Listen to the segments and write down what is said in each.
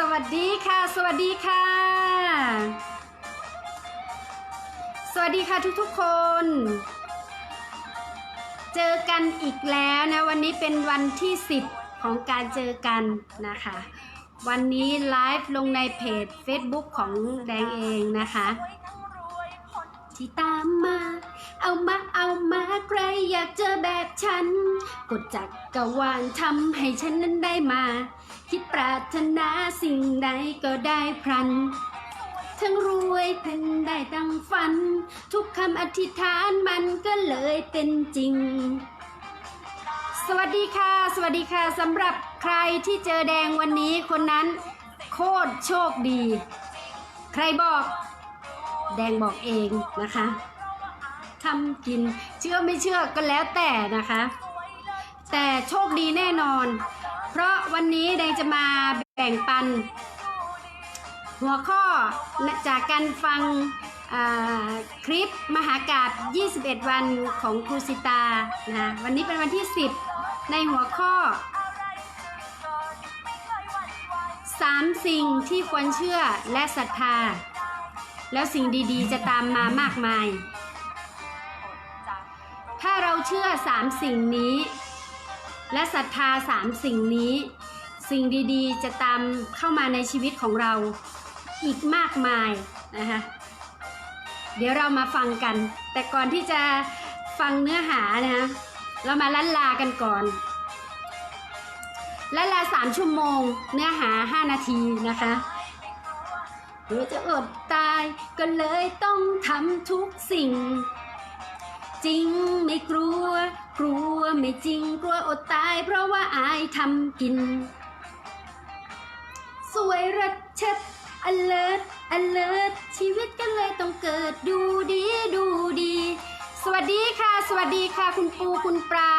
สวัสดีค่ะ สวัสดีค่ะ สวัสดีค่ะทุกๆคน เจอกันอีกแล้วนะ วันนี้เป็นวันที่ 10 ของการเจอกันนะคะ วันนี้ไลฟ์ลงในเพจ Facebook ของแดงเองนะคะ ที่ตามมา เอามาเอามาใครอยากเจอแบบฉัน กดจักกรวาลทำให้ฉันนั้นได้มา คิดปรารถนาสิ่งใดก็ได้พลัน ทั้งรวยเป็นได้ดังฝัน ทุกคำอธิษฐานมันก็เลยเป็นจริง สวัสดีค่ะ สวัสดีค่ะสำหรับใครที่เจอแดงวันนี้คนนั้นโคตรโชคดี ใครบอก แดงบอกเองนะคะทำกินเชื่อไม่เชื่อก็แล้วแต่นะคะ แต่โชคดีแน่นอน เพราะวันนี้แดงจะมาแบ่งปัน หัวข้อจากการฟังคลิปมหากาบ21 วันของครูสิตานะวันนี้เป็นวันที่ 10 ในหัวข้อ 3 สิ่งที่ควรเชื่อและศรัทธา แล้วสิ่งดีๆ จะตามมามากมาย ถ้าเราเชื่อสามสิ่งนี้ และศรัทธาสามสิ่งนี้ สิ่งดีๆ จะตามเข้ามาในชีวิตของเราอีกมากมายนะคะเดี๋ยวเรามาฟังกัน แต่ก่อนที่จะฟังเนื้อหานะคะเรามาลันลากันก่อนลันลาสามชั่วโมง เนื้อหา5นาทีนะคะเดี๋ยวจะอดตายก็เลยต้องทำทุกสิ่ง จริงไม่กลัว กลัวไม่จริงกลัวอดตาย เพราะว่าอายทำกิน สวยรัดเช็ด alert alert ชีวิตก็เลยต้องเกิดดูดีดูดี สวัสดีค่ะ สวัสดีค่ะคุณปูคุณปลา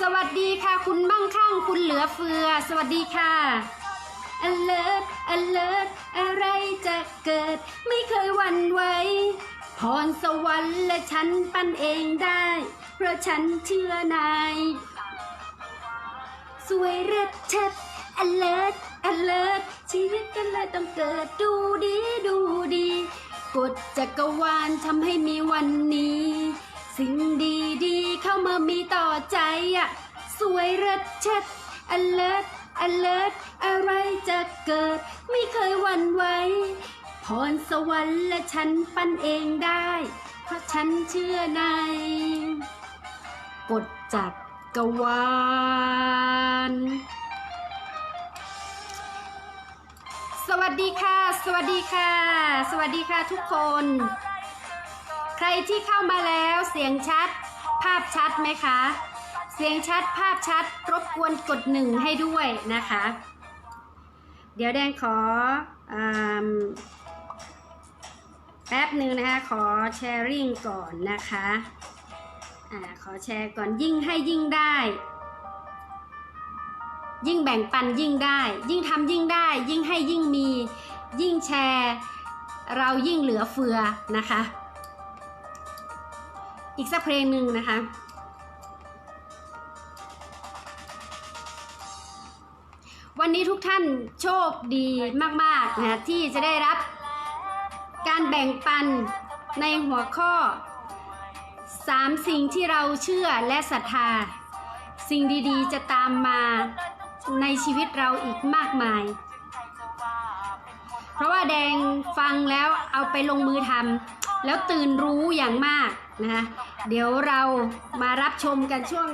สวัสดีค่ะคุณมั่งคั่งคุณเหลือเฟือ สวัสดีค่ะ alert alert อะไรจะเกิด ไม่เคยหวั่นไหวพรสวรรค์และฉันปั้นเองได้ เพราะฉันเชื่อนาย สวยเร็ดเช็ด alert alert ชีวิตกันเลยต้องเกิดดูดีดูดีกฎจักรวาลทำให้มีวันนี้ สิ่งดีดีเข้ามามีต่อใจอะสวยเร็ดเช็ด alert alert อะไรจะเกิด ไม่เคยหวั่นไหวพรสวรรค์และฉันปั้นเองได้ เพราะฉันเชื่อใน กฎจักรวาล สวัสดีค่ะ สวัสดีค่ะ สวัสดีค่ะทุกคน ใครที่เข้ามาแล้วเสียงชัด ภาพชัดไหมคะ เสียงชัดภาพชัด รบกวนกดหนึ่งให้ด้วยนะคะ เดี๋ยวแดงขออแป๊บหนึ่งนะคะ ขอแชร์ริ่งก่อนนะคะ อ่าขอแชร์ก่อนยิ่งให้ยิ่งได้ ยิ่งแบ่งปันยิ่งได้ ยิ่งทำยิ่งได้ ยิ่งให้ยิ่งมี ยิ่งแชร์ เรายิ่งเหลือเฟือนะคะ อีกสักเพลงหนึ่งนะคะวันนี้ทุกท่านโชคดีมาก ๆ นะที่จะได้รับการแบ่งปันในหัวข้อ 3สิ่งที่เราเชื่อและศรัทธา สิ่งดีๆ จะตามมาในชีวิตเราอีกมากมาย เพราะว่าแดงฟังแล้วเอาไปลงมือทำแล้วตื่นรู้อย่างมากนะคะเดี๋ยวเรามารับชมกันช่วง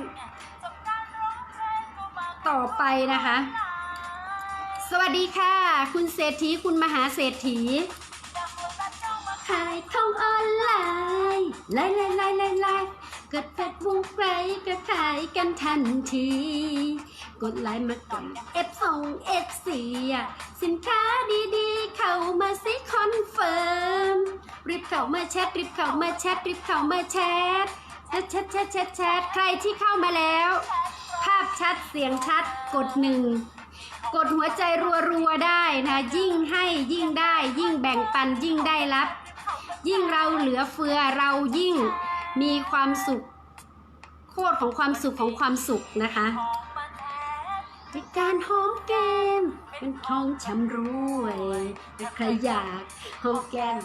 ต่อไปนะคะ สวัสดีค่ะ คุณเศรษฐีคุณมหาเศรษฐี ขายของออนไลน์ไลน์ไลน์ไลน์ไลน์ไลน์เกิดแฟดวงไฟก็ขายกันทันที กดไลน์มาก่อน F ส่ง F 4 อะสินค้าดีๆ เข้ามาสิคอนเฟิร์มรีบเข้ามาแชทรีบเข้ามาแชทรีบเข้ามาแชทแชทแชทแชทแชทแชทใครที่เข้ามาแล้ว ภาพชัดเสียงชัดกดหนึ่งกดหัวใจรัวๆได้นะ ยิ่งให้ยิ่งได้ ยิ่งแบ่งปันยิ่งได้รับ ยิ่งเราเหลือเฟือเรายิ่งมีความสุข โคตรของความสุขของความสุขนะคะในการหอมแก้มเป็นทองช้ำรวยใครอยากหอมแก้ม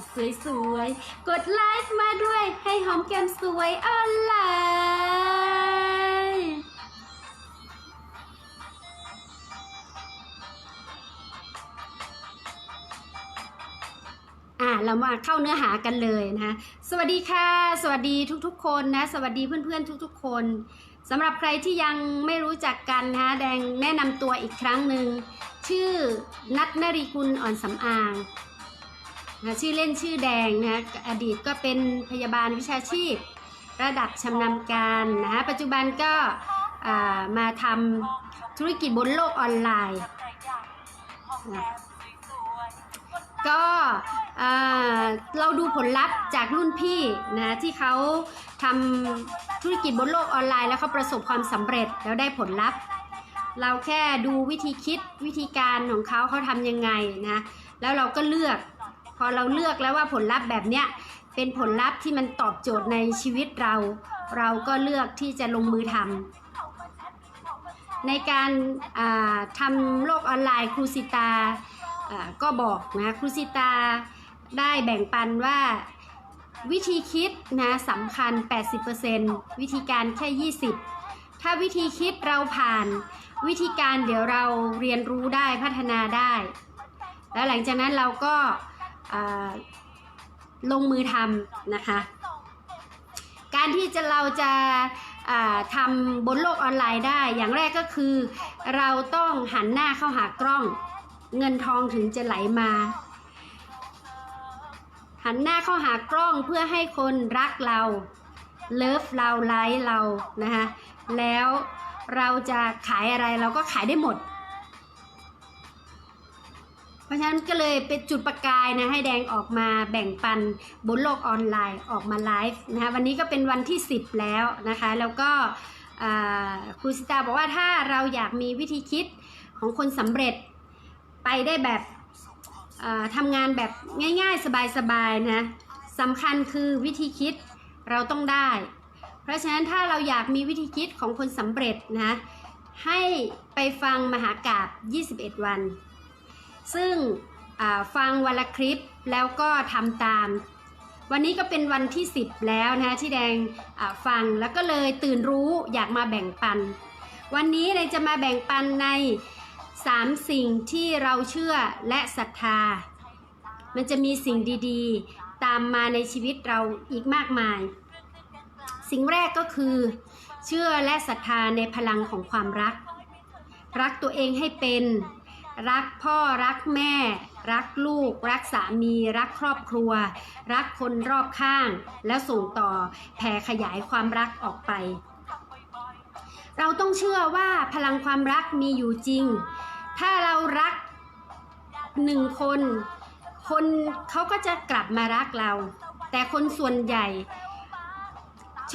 สวยๆ กดไลค์มาด้วยให้หอมแก้มสวยออนไลน์ อะเรามาเข้าเนื้อหากันเลยนะคะสวัสดีค่ะ สวัสดีทุกๆ คนนะ สวัสดีเพื่อนๆทุกๆ คนสำหรับใครที่ยังไม่รู้จักกันนะคะแดงแนะนำตัวอีกครั้งหนึ่งชื่อนัทนริกุลอ่อนสำอางนะชื่อเล่นชื่อแดงนะอดีตก็เป็นพยาบาลวิชาชีพ ระดับชำนาญการนะคะปัจจุบันก็อ่ามาทำธุรกิจบนโลกออนไลน์นะก็อ่า เราดูผลลัพธ์จากรุ่นพี่นะที่เขาทำธุรกิจบนโลกออนไลน์แล้วเขาประสบความสำเร็จแล้วได้ผลลัพธ์ เราแค่ดูวิธีคิดวิธีการของเขาเขาทำยังไงนะแล้วเราก็เลือก พอเราเลือกแล้วว่าผลลัพธ์แบบเนี้ยเป็นผลลัพธ์ที่มันตอบโจทย์ในชีวิตเรา เราก็เลือกที่จะลงมือทำในการาทำโลกออนไลน์ครูสิตาก็บอกนะครูสิตา ได้แบ่งปันว่าวิธีคิดนะสำคัญ 80%วิธีการแค่ 20 ถ้าวิธีคิดเราผ่าน วิธีการเดี๋ยวเราเรียนรู้ได้พัฒนาได้ แล้วหลังจากนั้นเราก็ลงมือทำนะคะ การที่จะเราจะทำบนโลกออนไลน์ได้ อย่างแรกก็คือ เราต้องหันหน้าเข้าหากล้อง เงินทองถึงจะไหลมา หันหน้าเข้าหากล้องเพื่อให้คนรักเรา เลิฟเราไลค์เรานะคะแล้วเราจะขายอะไรเราก็ขายได้หมด เพราะฉะนั้นก็เลยเป็นจุดประกายนะให้แดงออกมาแบ่งปันบนโลกออนไลน์ออกมาไลฟ์นะคะวันนี้ก็เป็นวันที่ 10 แล้วนะคะแล้วก็ครูสิตาบอกว่าถ้าเราอยากมีวิธีคิดของคนสำเร็จไปได้แบบ ทำงานแบบง่ายๆ สบายๆนะสำคัญคือวิธีคิดเราต้องได้ เพราะฉะนั้นถ้าเราอยากมีวิธีคิดของคนสำเร็จนะให้ไปฟังมหากาบ 21 วัน ซึ่งฟังวันละคลิปแล้วก็ทำตาม วันนี้ก็เป็นวันที่ 10 แล้วนะที่แดงฟังแล้วก็เลยตื่นรู้อยากมาแบ่งปัน วันนี้แดงจะมาแบ่งปันใน 3สิ่งที่เราเชื่อและศรัทธา มันจะมีสิ่งดีๆ ตามมาในชีวิตเราอีกมากมาย สิ่งแรกก็คือ เชื่อและศรัทธาในพลังของความรัก รักตัวเองให้เป็น รักพ่อรักแม่ รักลูก รักสามี รักครอบครัว รักคนรอบข้าง แล้วส่งต่อแผ่ขยายความรักออกไปเราต้องเชื่อว่าพลังความรักมีอยู่จริง ถ้าเรารักหนึ่งคน คนเขาก็จะกลับมารักเรา แต่คนส่วนใหญ่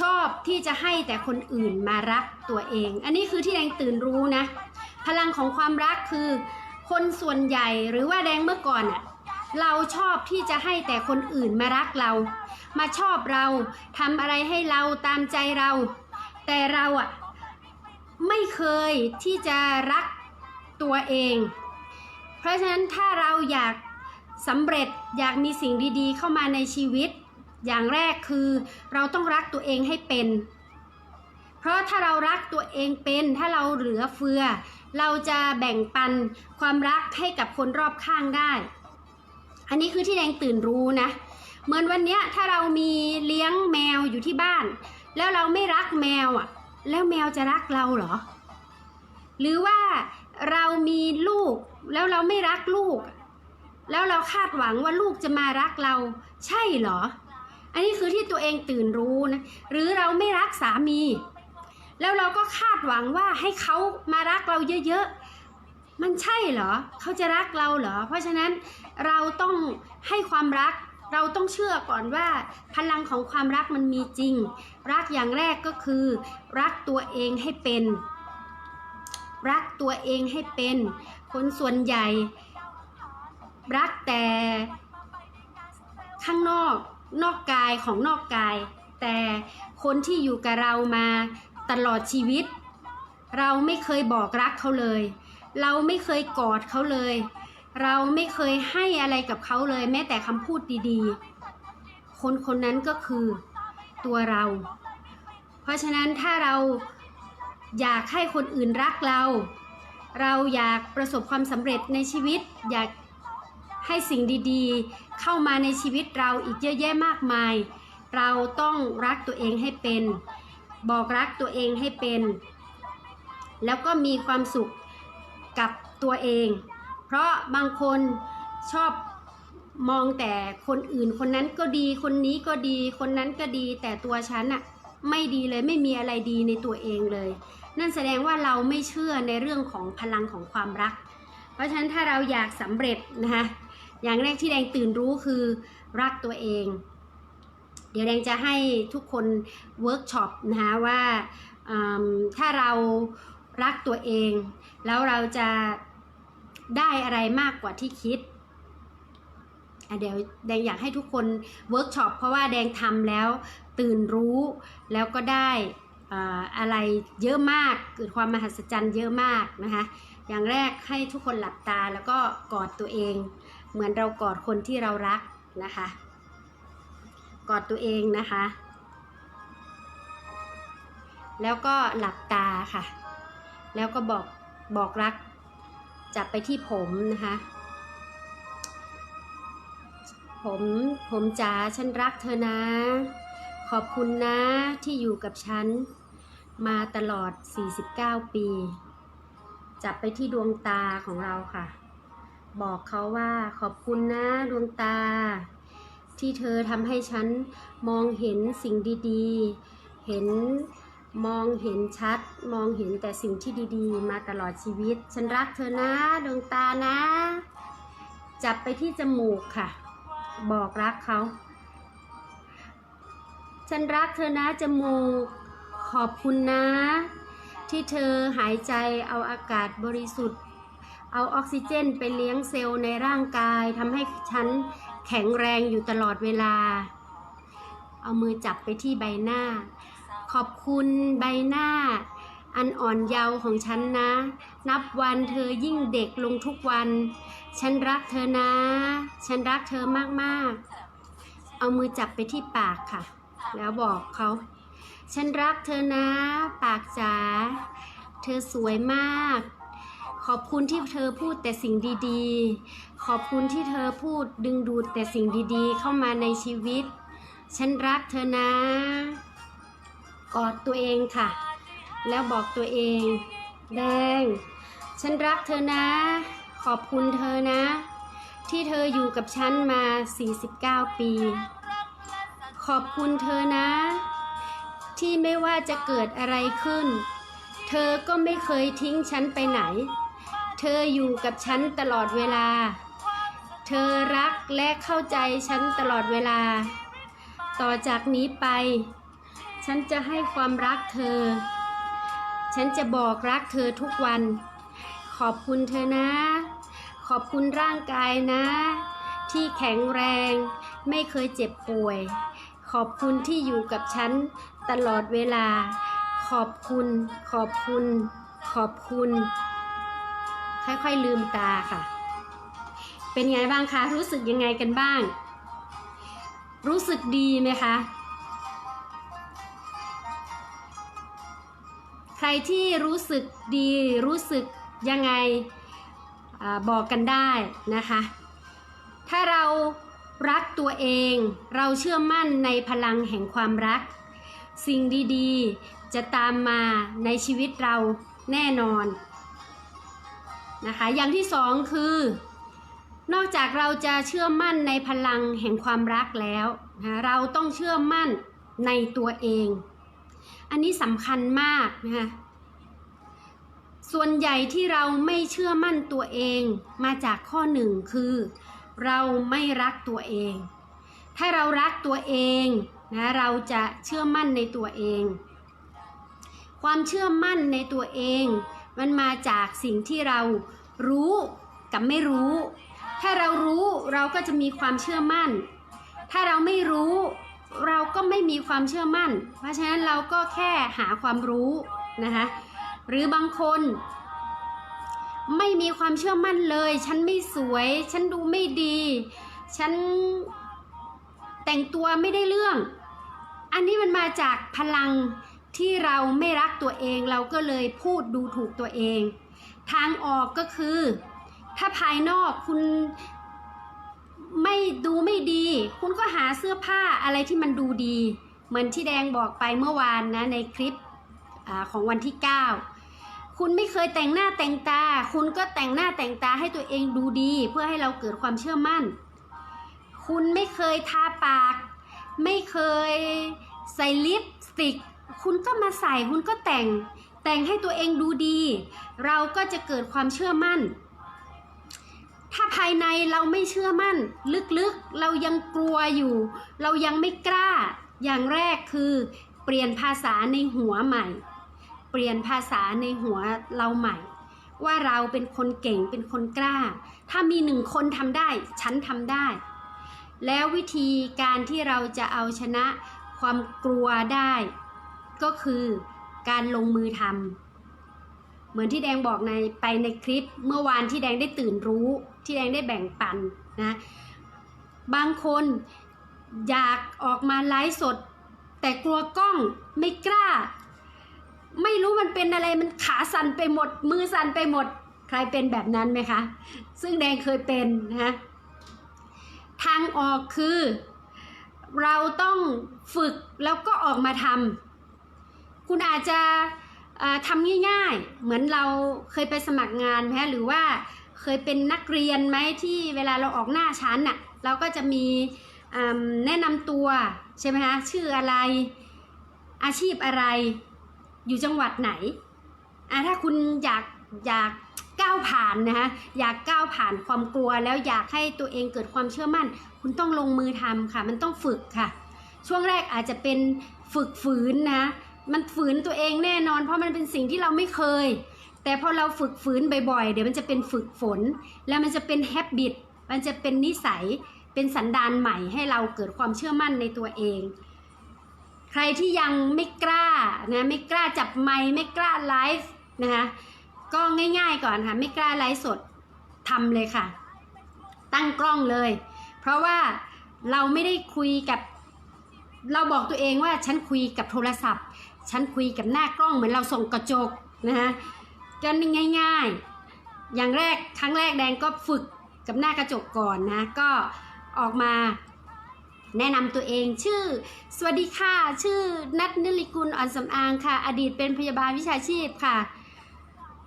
ชอบที่จะให้แต่คนอื่นมารักตัวเอง อันนี้คือที่แดงตื่นรู้นะ พลังของความรักคือ คนส่วนใหญ่หรือว่าแดงเมื่อก่อนอะเราชอบที่จะให้แต่คนอื่นมารักเรา มาชอบเราทำอะไรให้เราตามใจเรา แต่เราอะไม่เคยที่จะรัก ตัวเอง เพราะฉะนั้นถ้าเราอยากสำเร็จอยากมีสิ่งดีๆ เข้ามาในชีวิต อย่างแรกคือเราต้องรักตัวเองให้เป็น เพราะถ้าเรารักตัวเองเป็น ถ้าเราเหลือเฟือ เราจะแบ่งปันความรักให้กับคนรอบข้างได้ อันนี้คือที่แดงตื่นรู้นะ เหมือนวันนี้ถ้าเรามีเลี้ยงแมวอยู่ที่บ้าน แล้วเราไม่รักแมวอะ แล้วแมวจะรักเราเหรอ หรือว่า เรามีลูกแล้วเราไม่รักลูก แล้วเราคาดหวังว่าลูกจะมารักเรา ใช่เหรอ อันนี้คือที่ตัวเองตื่นรู้นะหรือเราไม่รักสามี แล้วเราก็คาดหวังว่าให้เขามารักเราเยอะๆมันใช่เหรอเขาจะรักเราเหรอ เพราะฉะนั้นเราต้องให้ความรักเราต้องเชื่อก่อนว่าพลังของความรักมันมีจริง รักอย่างแรกก็คือ รักตัวเองให้เป็น รักตัวเองให้เป็น คนส่วนใหญ่ รักแต่ข้างนอกนอกกายของนอกกาย แต่คนที่อยู่กับเรามาตลอดชีวิต เราไม่เคยบอกรักเขาเลย เราไม่เคยกอดเขาเลย เราไม่เคยให้อะไรกับเขาเลย แม้แต่คำพูดดีๆ คนคนนั้นก็คือตัวเรา เพราะฉะนั้นถ้าเรา อยากให้คนอื่นรักเรา เราอยากประสบความสำเร็จในชีวิต อยากให้สิ่งดีๆ เข้ามาในชีวิตเราอีกเยอะแยะมากมาย เราต้องรักตัวเองให้เป็น บอกรักตัวเองให้เป็น แล้วก็มีความสุขกับตัวเอง เพราะบางคนชอบมองแต่คนอื่นคนนั้นก็ดี คนนี้ก็ดี คนนั้นก็ดี แต่ตัวฉันอะไม่ดีเลยไม่มีอะไรดีในตัวเองเลย นั่นแสดงว่าเราไม่เชื่อในเรื่องของพลังของความรัก เพราะฉะนั้นถ้าเราอยากสำเร็จนะคะอย่างแรกที่แดงตื่นรู้คือรักตัวเอง เดี๋ยวแดงจะให้ทุกคนเวิร์กช็อปนะคะว่าถ้าเรารักตัวเอง แล้วเราจะได้อะไรมากกว่าที่คิดเดี๋ยวแดงอยากให้ทุกคนเวิร์กช็อปเพราะว่าแดงทำแล้วตื่นรู้แล้วก็ได้ อะไรเยอะมากเกิดความมหัศจรรย์เยอะมากนะคะ อย่างแรกให้ทุกคนหลับตาแล้วก็กอดตัวเอง เหมือนเรากอดคนที่เรารักนะคะ กอดตัวเองนะคะ แล้วก็หลับตาค่ะ แล้วก็บอกบอกรักจับไปที่ผมนะคะ ผมผมจ๋าฉันรักเธอนะ อบคุณนะที่อยู่กับฉัน มาตลอด 49 ปี จับไปที่ดวงตาของเราค่ะ บอกเขาว่าขอบคุณนะดวงตา ที่เธอทำให้ฉันมองเห็นสิ่งดีๆ เห็นมองเห็นชัด มองเห็นแต่สิ่งที่ดีๆ มาตลอดชีวิต ฉันรักเธอนะดวงตานะ จับไปที่จมูกค่ะ บอกรักเขา ฉันรักเธอนะจมูก ขอบคุณนะ ที่เธอหายใจเอาอากาศบริสุทธิ์ เอาออกซิเจนไปเลี้ยงเซลล์ในร่างกายทำให้ฉันแข็งแรงอยู่ตลอดเวลา เอามือจับไปที่ใบหน้า ขอบคุณใบหน้า อันอ่อนเยาว์ของฉันนะ นับวันเธอยิ่งเด็กลงทุกวัน ฉันรักเธอนะ ฉันรักเธอมากๆ เอามือจับไปที่ปากค่ะ แล้วบอกเขา ฉันรักเธอนะ ปากจ๋า เธอสวยมาก ขอบคุณที่เธอพูดแต่สิ่งดีๆ ขอบคุณที่เธอพูดดึงดูดแต่สิ่งดีๆ เข้ามาในชีวิต ฉันรักเธอนะ กอดตัวเองค่ะ แล้วบอกตัวเอง แดง ฉันรักเธอนะ ขอบคุณเธอนะ ที่เธออยู่กับฉันมา 49 ปี ขอบคุณเธอนะ ที่ไม่ว่าจะเกิดอะไรขึ้น เธอก็ไม่เคยทิ้งฉันไปไหน เธออยู่กับฉันตลอดเวลา เธอรักและเข้าใจฉันตลอดเวลา ต่อจากนี้ไป ฉันจะให้ความรักเธอ ฉันจะบอกรักเธอทุกวัน ขอบคุณเธอนะ ขอบคุณร่างกายนะ ที่แข็งแรงไม่เคยเจ็บป่วย ขอบคุณที่อยู่กับฉันตลอดเวลา ขอบคุณ ขอบคุณ ขอบคุณ ค่อยๆลืมตาค่ะ เป็นไงบ้างคะ รู้สึกยังไงกันบ้าง รู้สึกดีไหมคะ ใครที่รู้สึกดี รู้สึกยังไงอบอกกันได้นะคะ ถ้าเรา รักตัวเองเราเชื่อมั่นในพลังแห่งความรัก สิ่งดีๆ จะตามมาในชีวิตเราแน่นอนนะคะอย่างที่สองคือ นอกจากเราจะเชื่อมั่นในพลังแห่งความรักแล้วนะเราต้องเชื่อมั่นในตัวเอง อันนี้สำคัญมากนะคะส่วนใหญ่ที่เราไม่เชื่อมั่นตัวเองมาจากข้อหนึ่งคือ เราไม่รักตัวเอง ถ้าเรารักตัวเองนะเราจะเชื่อมั่นในตัวเอง ความเชื่อมั่นในตัวเอง มันมาจากสิ่งที่เรารู้กับไม่รู้ ถ้าเรารู้เราก็จะมีความเชื่อมั่น ถ้าเราไม่รู้เราก็ไม่มีความเชื่อมั่น เพราะฉะนั้นเราก็แค่หาความรู้นะคะหรือบางคน ไม่มีความเชื่อมั่นเลย ฉันไม่สวย ฉันดูไม่ดี ฉันแต่งตัวไม่ได้เรื่อง อันนี้มันมาจากพลังที่เราไม่รักตัวเองเราก็เลยพูดดูถูกตัวเอง ทางออกก็คือ ถ้าภายนอกคุณไม่ดูไม่ดี คุณก็หาเสื้อผ้าอะไรที่มันดูดี เหมือนที่แดงบอกไปเมื่อวานนะในคลิปอของวันที่ 9 คุณไม่เคยแต่งหน้าแต่งตา คุณก็แต่งหน้าแต่งตาให้ตัวเองดูดี เพื่อให้เราเกิดความเชื่อมั่น คุณไม่เคยทาปาก ไม่เคยใส่ลิปสติก คุณก็มาใส่คุณก็แต่ง แต่งให้ตัวเองดูดี เราก็จะเกิดความเชื่อมั่น ถ้าภายในเราไม่เชื่อมั่น ลึกๆเรายังกลัวอยู่ เรายังไม่กล้า อย่างแรกคือ เปลี่ยนภาษาในหัวใหม่ เปลี่ยนภาษาในหัวเราใหม่ ว่าเราเป็นคนเก่งเป็นคนกล้า ถ้ามีหนึ่งคนทำได้ ฉันทำได้ แล้ววิธีการที่เราจะเอาชนะความกลัวได้ ก็คือการลงมือทำเหมือนที่แดงบอกในไปในคลิป เมื่อวานที่แดงได้ตื่นรู้ ที่แดงได้แบ่งปันนะบางคนอยากออกมาไลฟ์สด แต่กลัวกล้องไม่กล้า ไม่รู้มันเป็นอะไรมันขาสั่นไปหมด มือสั่นไปหมด ใครเป็นแบบนั้นไหมคะ ซึ่งแดงเคยเป็นนะทางออกคือ เราต้องฝึกแล้วก็ออกมาทำคุณอาจจะทำง่ายๆ เหมือนเราเคยไปสมัครงานไหมหรือว่าเคยเป็นนักเรียนไหมที่เวลาเราออกหน้าชั้นน่ะเราก็จะมีแนะนำตัวใช่ไหมคะชื่ออะไรอาชีพอะไร อยู่จังหวัดไหนอะถ้าคุณอยากอยากก้าวผ่านนะคะอยากก้าวผ่านความกลัว แล้วอยากให้ตัวเองเกิดความเชื่อมั่น คุณต้องลงมือทำค่ะ มันต้องฝึกค่ะ ช่วงแรกอาจจะเป็นฝึกฝืนนะ มันฝืนตัวเองแน่นอน เพราะมันเป็นสิ่งที่เราไม่เคย แต่พอเราฝึกฝืนบ่อยๆ เดี๋ยวมันจะเป็นฝึกฝน แล้วมันจะเป็นแฮบบิตมันจะเป็นนิสัย เป็นสันดานใหม่ให้เราเกิดความเชื่อมั่นในตัวเอง ใครที่ยังไม่กล้านะไม่กล้าจับไมค์ไม่กล้าไลฟ์นะคะก็ง่าย ๆก่อนค่ะไม่กล้าไลฟ์สดทำเลยค่ะ ตั้งกล้องเลย เพราะว่าเราไม่ได้คุยกับ เราบอกตัวเองว่าฉันคุยกับโทรศัพท์ ฉันคุยกับหน้ากล้องเหมือนเราส่งกระจกนะคะก็ง่าย ๆ อย่างแรกครั้งแรกแดงก็ฝึกกับหน้ากระจกก่อนนะ ก็ออกมา แนะนำตัวเองชื่อ สวัสดีค่ะ ชื่อนัทนิลิกุลอ่อนสำอางค่ะ อดีตเป็นพยาบาลวิชาชีพค่ะ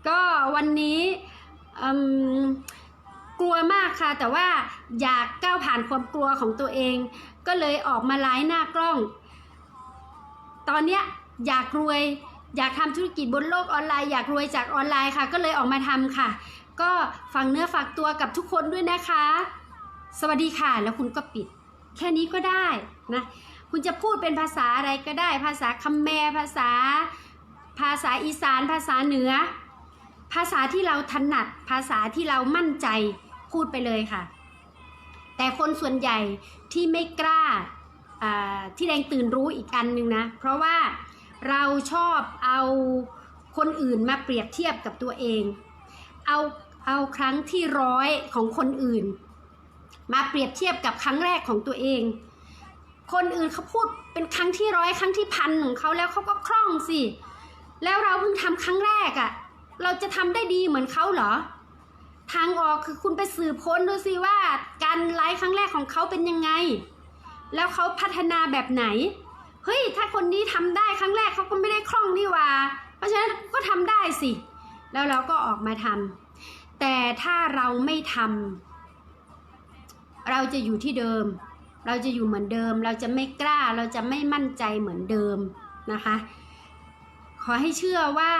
ก็วันนี้กลัวมากค่ะ แต่ว่าอยากก้าวผ่านความกลัวของตัวเอง ก็เลยออกมาไลฟ์หน้ากล้อง ตอนเนี้ยอยากรวย อยากทำธุรกิจบนโลกออนไลน์ อยากรวยจากออนไลน์ค่ะ ก็เลยออกมาทำค่ะ ก็ฝังเนื้อฝากตัวกับทุกคนด้วยนะคะ สวัสดีค่ะ แล้วคุณก็ปิด แค่นี้ก็ได้นะคุณจะพูดเป็นภาษาอะไรก็ได้ ภาษาคัมแมร์ภาษา ภาษาอีสาน ภาษาเหนือ ภาษาที่เราถนัด ภาษาที่เรามั่นใจพูดไปเลยค่ะ แต่คนส่วนใหญ่ที่ไม่กล้าอ่าที่แดงตื่นรู้อีกอันหนึ่งนะ เพราะว่าเราชอบเอาคนอื่นมาเปรียบเทียบกับตัวเอง เอาเอาครั้งที่ร้อยของคนอื่น มาเปรียบเทียบกับครั้งแรกของตัวเอง คนอื่นเขาพูดเป็นครั้งที่ร้อยครั้งที่พันของเขาแล้วเขาก็คล่องสิ แล้วเราเพิ่งทำครั้งแรกอะ่ะ เราจะทำได้ดีเหมือนเขาเหรอ ทางออกคือคุณไปสืบค้นดูสิว่า การไลฟ์ครั้งแรกของเขาเป็นยังไง แล้วเขาพัฒนาแบบไหน เฮ้ย ถ้าคนนี้ทำได้ครั้งแรกเขาก็ไม่ได้คล่องนี่ว่า เพราะฉะนั้นก็ทำได้สิ แล้วเราก็ออกมาทำแต่ถ้าเราไม่ทำ เราจะอยู่ที่เดิม เราจะอยู่เหมือนเดิม เราจะไม่กล้า เราจะไม่มั่นใจเหมือนเดิมนะคะ ขอให้เชื่อว่า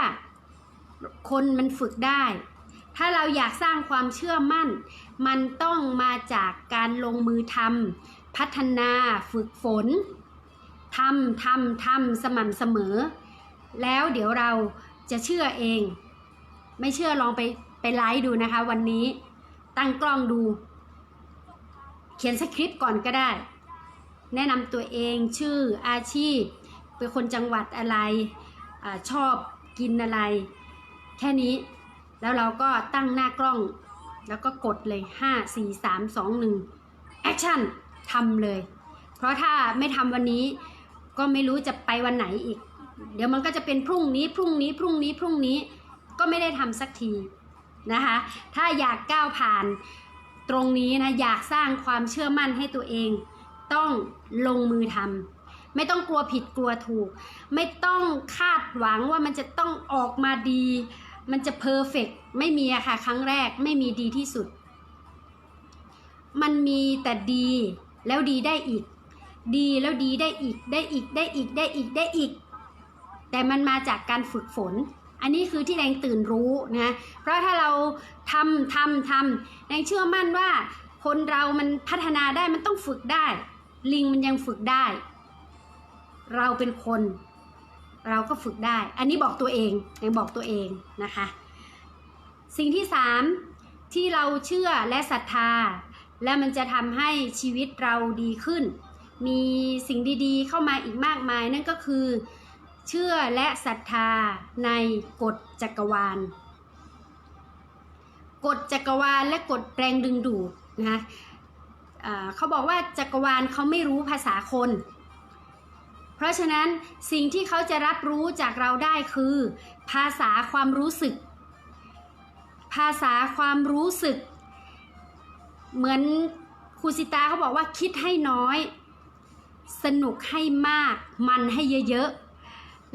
คนมันฝึกได้ ถ้าเราอยากสร้างความเชื่อมั่น มันต้องมาจากการลงมือทำพัฒนาฝึกฝนทำทำทำสม่ำเสมอ แล้วเดี๋ยวเราจะเชื่อเอง ไม่เชื่อลองไปไปไลฟ์ดูนะคะ วันนี้ตั้งกล้องดู เขียนสคริปต์ก่อนก็ได้ แนะนำตัวเองชื่ออาชีพ เป็นคนจังหวัดอะไรอชอบกินอะไร แค่นี้ แล้วเราก็ตั้งหน้ากล้อง แล้วก็กดเลย 5 4 3 2 1แอคชั่นทำเลย เพราะถ้าไม่ทำวันนี้ก็ไม่รู้จะไปวันไหนอีก เดี๋ยวมันก็จะเป็นพรุ่งนี้ พรุ่งนี้ พรุ่งนี้ พรุ่งนี้ ก็ไม่ได้ทำสักทีนะคะ ถ้าอยากก้าวผ่าน ตรงนี้นะอยากสร้างความเชื่อมั่นให้ตัวเอง ต้องลงมือทำไม่ต้องกลัวผิดกลัวถูก ไม่ต้องคาดหวังว่ามันจะต้องออกมาดี มันจะเพอร์เฟกไม่มีอะค่ะ ครั้งแรกไม่มีดีที่สุด มันมีแต่ดีแล้วดีได้อีก ดีแล้วดีได้อีกได้อีกได้อีกได้อีกได้อีก แต่มันมาจากการฝึกฝน อันนี้คือที่แดงตื่นรู้นะเพราะถ้าเราทำทำทำแดงเชื่อมั่นว่า คนเรามันพัฒนาได้มันต้องฝึกได้ ลิงมันยังฝึกได้ เราเป็นคน เราก็ฝึกได้ อันนี้บอกตัวเองยังบอกตัวเองนะคะ สิ่งที่สามที่เราเชื่อและศรัทธา และมันจะทำให้ชีวิตเราดีขึ้น มีสิ่งดีๆ เข้ามาอีกมากมายนั่นก็คือ เชื่อและศรัทธาในกฎจักรวาล กฎจักรวาลและกฎแรงดึงดูดนะคะเขาบอกว่าจักรวาลเขาไม่รู้ภาษาคน เพราะฉะนั้นสิ่งที่เขาจะรับรู้จากเราได้คือ ภาษาความรู้สึก ภาษาความรู้สึก เหมือนครูสิตาเขาบอกว่าคิดให้น้อย สนุกให้มาก มันให้เยอะๆ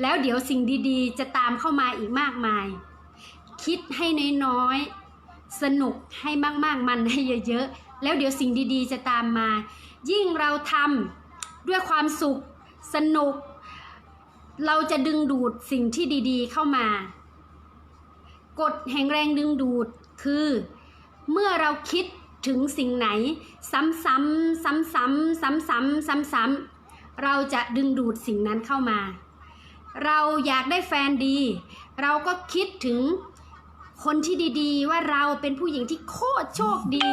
แล้วเดี๋ยวสิ่งดีๆ จะตามเข้ามาอีกมากมาย คิดให้น้อยๆ สนุกให้มากๆ มันให้เยอะๆ แล้วเดี๋ยวสิ่งดีๆ จะตามมา ยิ่งเราทำด้วยความสุขสนุก เราจะดึงดูดสิ่งที่ดีๆ เข้ามากฎแห่งแรงดึงดูดคือ เมื่อเราคิดถึงสิ่งไหน ซ้ำๆซ้ำๆซ้ำๆซ้ำๆเราจะดึงดูดสิ่งนั้นเข้ามา เราอยากได้แฟนดี เราก็คิดถึงคนที่ดี ๆ ว่าเราเป็นผู้หญิงที่โคตรโชคดี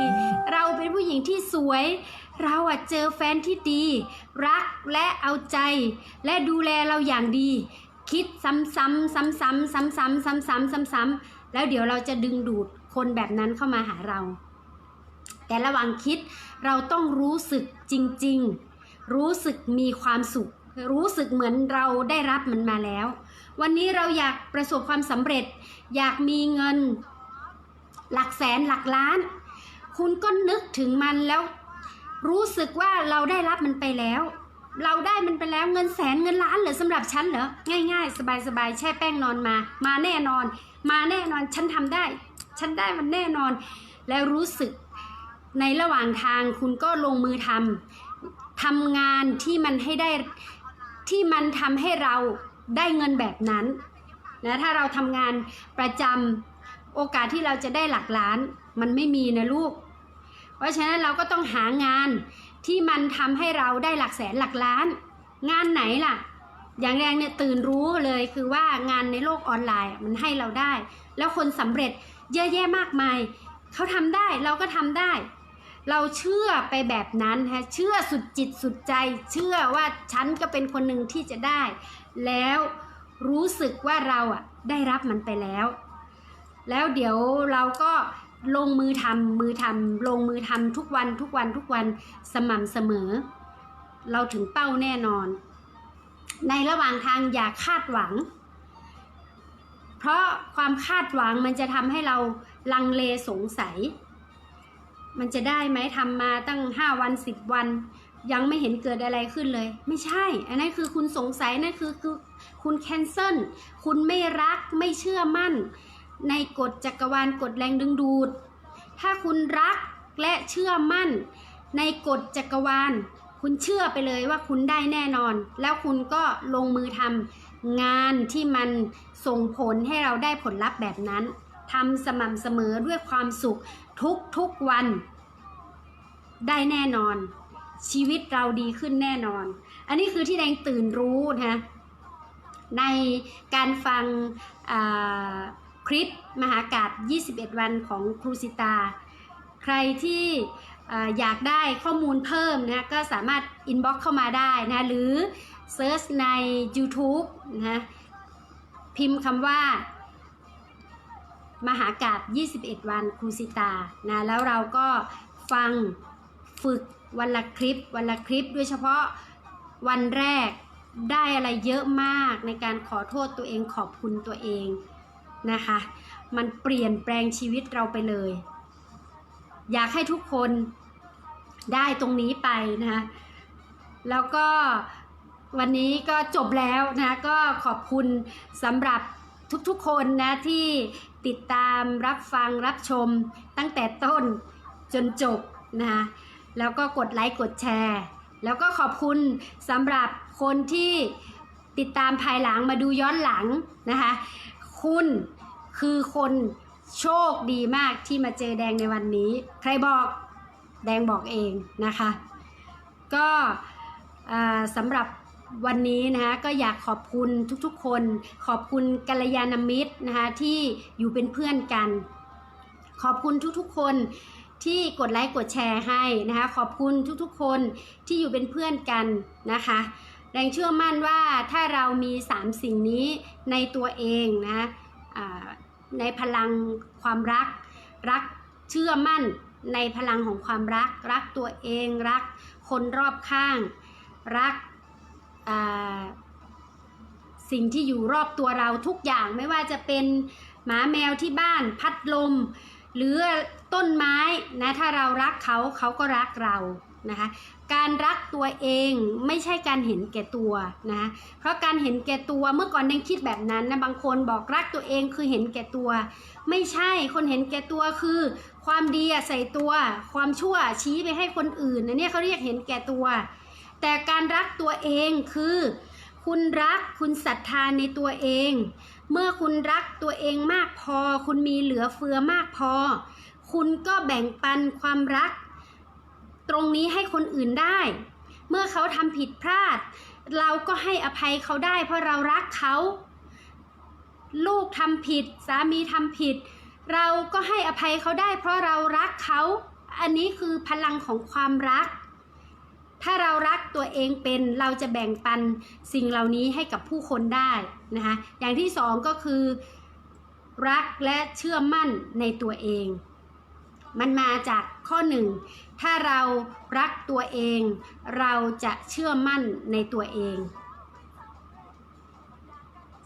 เราเป็นผู้หญิงที่สวย เราอะเจอแฟนที่ดี รักและเอาใจ และดูแลเราอย่างดี คิดซ้ำๆซ้ำๆซ้ำๆซ้ำๆซ้ำๆซ้ำๆแล้วเดี๋ยวเราจะดึงดูดคนแบบนั้นเข้ามาหาเรา แต่ระหว่างคิดเราต้องรู้สึกจริง ๆ รู้สึกมีความสุข รู้สึกเหมือนเราได้รับมันมาแล้ว วันนี้เราอยากประสบความสำเร็จ อยากมีเงิน หลักแสนหลักล้าน คุณก็นึกถึงมันแล้ว รู้สึกว่าเราได้รับมันไปแล้ว เราได้มันไปแล้วเงินแสนเงินล้านเหรอสำหรับฉันเหรอง่าย ๆ สบายๆแช่แป้งนอนมา มาแน่นอน มาแน่นอนฉันทำได้ ฉันได้มันแน่นอน แล้วรู้สึกในระหว่างทางคุณก็ลงมือทำทำงานที่มันให้ได้ ที่มันทำให้เราได้เงินแบบนั้นนะถ้าเราทำงานประจำโอกาสที่เราจะได้หลักล้าน มันไม่มีนะลูก เพราะฉะนั้นเราก็ต้องหางานที่มันทำให้เราได้หลักแสนหลักล้าน งานไหนล่ะ อย่างแรงเนี่ยตื่นรู้เลยคือว่างานในโลกออนไลน์มันให้เราได้ แล้วคนสำเร็จเยอะแยะมากมาย เขาทำได้เราก็ทำได้ เราเชื่อไปแบบนั้นฮะเชื่อสุดจิตสุดใจ เชื่อว่าฉันก็เป็นคนหนึ่งที่จะได้ แล้วรู้สึกว่าเราอะได้รับมันไปแล้ว แล้วเดี๋ยวเราก็ลงมือทำมือทำลงมือทำทุกวันทุกวันทุกวันสม่ำเสมอ เราถึงเป้าแน่นอน ในระหว่างทางอย่าคาดหวัง เพราะความคาดหวังมันจะทำให้เราลังเลสงสัย มันจะได้ไหมทำมาตั้งห้าวันสิบวัน ยังไม่เห็นเกิดอะไรขึ้นเลย ไม่ใช่ อันนั้นคือคุณสงสัยนั่นคือคือคุณแคนเซิลคุณไม่รักไม่เชื่อมั่น ในกฎจักรวาลกฎแรงดึงดูด ถ้าคุณรักและเชื่อมั่น ในกฎจักรวาล คุณเชื่อไปเลยว่าคุณได้แน่นอน แล้วคุณก็ลงมือทำงานที่มันส่งผลให้เราได้ผลลัพธ์แบบนั้นทำสม่ำเสมอด้วยความสุข ทุกทุกๆวัน ได้แน่นอน ชีวิตเราดีขึ้นแน่นอน อันนี้คือที่แดงตื่นรู้นะในการฟังคลิปมหากาศ21 วันของครูสิตา ใครที่ออยากได้ข้อมูลเพิ่มนะก็สามารถอินบ็อกเข้ามาได้นะหรือเซิร์ชใน YouTube นะพิมพ์คำว่า มหากาบ21 วันครูสิตานะแล้วเราก็ฟังฝึกวันละคลิป วันละคลิปโดยเฉพาะวันแรกได้อะไรเยอะมากในการขอโทษตัวเองขอบคุณตัวเองนะคะ มันเปลี่ยนแปลงชีวิตเราไปเลย อยากให้ทุกคนได้ตรงนี้ไปนะคะแล้วก็วันนี้ก็จบแล้วนะก็ขอบคุณสำหรับ ทุกๆคนนะที่ติดตามรับฟังรับชมตั้งแต่ต้นจนจบนะคะแล้วก็กดไลค์กดแชร์ แล้วก็ขอบคุณสำหรับคนที่ติดตามภายหลังมาดูย้อนหลังนะคะคุณคือคนโชคดีมากที่มาเจอแดงในวันนี้ ใครบอกแดงบอกเองนะคะ ก็สำหรับ วันนี้นะคะก็อยากขอบคุณทุกๆ คน ขอบคุณกัลยาณมิตรนะคะที่อยู่เป็นเพื่อนกัน ขอบคุณทุกๆ คนที่กดไลค์กดแชร์ให้นะคะ ขอบคุณทุกๆ คนที่อยู่เป็นเพื่อนกันนะคะแรงเชื่อมั่นว่าถ้าเรามี 3 สิ่งนี้ในตัวเองนะอ่าในพลังความรัก รักเชื่อมั่นในพลังของความรัก รักตัวเอง รักคนรอบข้าง รัก สิ่งที่อยู่รอบตัวเราทุกอย่างไม่ว่าจะเป็นหมาแมวที่บ้านพัดลม หรือต้นไม้นะถ้าเรารักเขาเขาก็รักเรานะคะการรักตัวเองไม่ใช่การเห็นแก่ตัวนะเพราะการเห็นแก่ตัวเมื่อก่อนยังคิดแบบนั้นนะบางคนบอกรักตัวเองคือเห็นแก่ตัว ไม่ใช่คนเห็นแก่ตัวคือ ความดีใส่ตัว ความชั่วชี้ไปให้คนอื่นนะเนี่ยเขาเรียกเห็นแก่ตัว แต่การรักตัวเองคือ คุณรักคุณศรัทธาในตัวเอง เมื่อคุณรักตัวเองมากพอ คุณมีเหลือเฟือมากพอ คุณก็แบ่งปันความรัก ตรงนี้ให้คนอื่นได้ เมื่อเขาทำผิดพลาด เราก็ให้อภัยเขาได้ เพราะเรารักเขา ลูกทำผิด สามีทำผิด เราก็ให้อภัยเขาได้ เพราะเรารักเขา อันนี้คือพลังของความรัก ถ้าเรารักตัวเองเป็นเราจะแบ่งปันสิ่งเหล่านี้ให้กับผู้คนได้นะคะอย่างที่สองก็คือ รักและเชื่อมั่นในตัวเอง มันมาจากข้อหนึ่งถ้าเรารักตัวเอง เราจะเชื่อมั่นในตัวเอง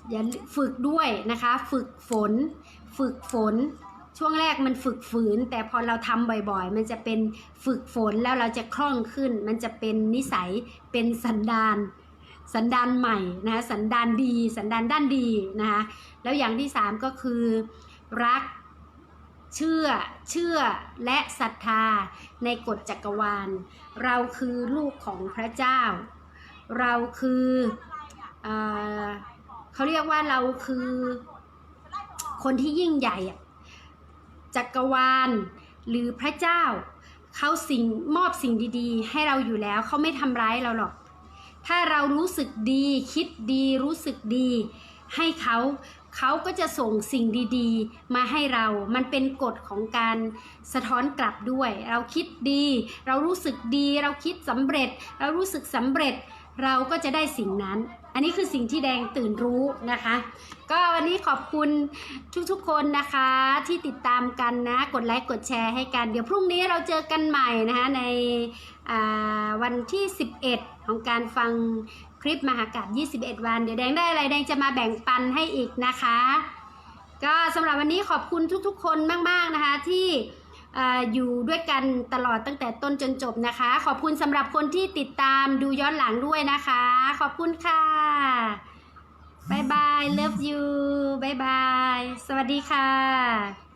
อย่าฝึกด้วยนะคะ ฝึกฝน ฝึกฝน ช่วงแรกมันฝึกฝืน แต่พอเราทำบ่อยๆ มันจะเป็นฝึกฝนแล้วเราจะคล่องขึ้น มันจะเป็นนิสัยเป็นสันดานสันดานใหม่นะสันดานดี สันดานด้านดีนะคะแล้วอย่างที่สามก็คือ รักเชื่อเชื่อและศรัทธาในกฎจักรวาล เราคือลูกของพระเจ้า เราคือเอเขาเรียกว่าเราคือคนที่ยิ่งใหญ่ จักรวาล หรือพระเจ้า เขาสิ่งมอบสิ่งดีๆ ให้เราอยู่แล้วเขาไม่ทำร้ายเราหรอก ถ้าเรารู้สึกดี คิดดีรู้สึกดี ให้เขาเขาก็จะส่งสิ่งดีๆ มาให้เรา มันเป็นกฎของการสะท้อนกลับด้วย เราคิดดี เรารู้สึกดี เราคิดสำเร็จ เรารู้สึกสำเร็จ เราก็จะได้สิ่งนั้น อันนี้คือสิ่งที่แดงตื่นรู้นะคะ ก็วันนี้ขอบคุณทุกๆคนนะคะที่ติดตามกันนะ กดไลค์กดแชร์ให้กัน เดี๋ยวพรุ่งนี้เราเจอกันใหม่นะคะในวันที่ 11 ของการฟังคลิปมหากาบ21 วัน เดี๋ยวแดงได้อะไรแดงจะมาแบ่งปันให้อีกนะคะ ก็สำหรับวันนี้ขอบคุณทุกๆ คนมากๆนะคะที่ อยู่ด้วยกันตลอดตั้งแต่ต้นจนจบนะคะ ขอบคุณสำหรับคนที่ติดตามดูย้อนหลังด้วยนะคะ ขอบคุณค่ะบายบาย love you บายบาย สวัสดีค่ะ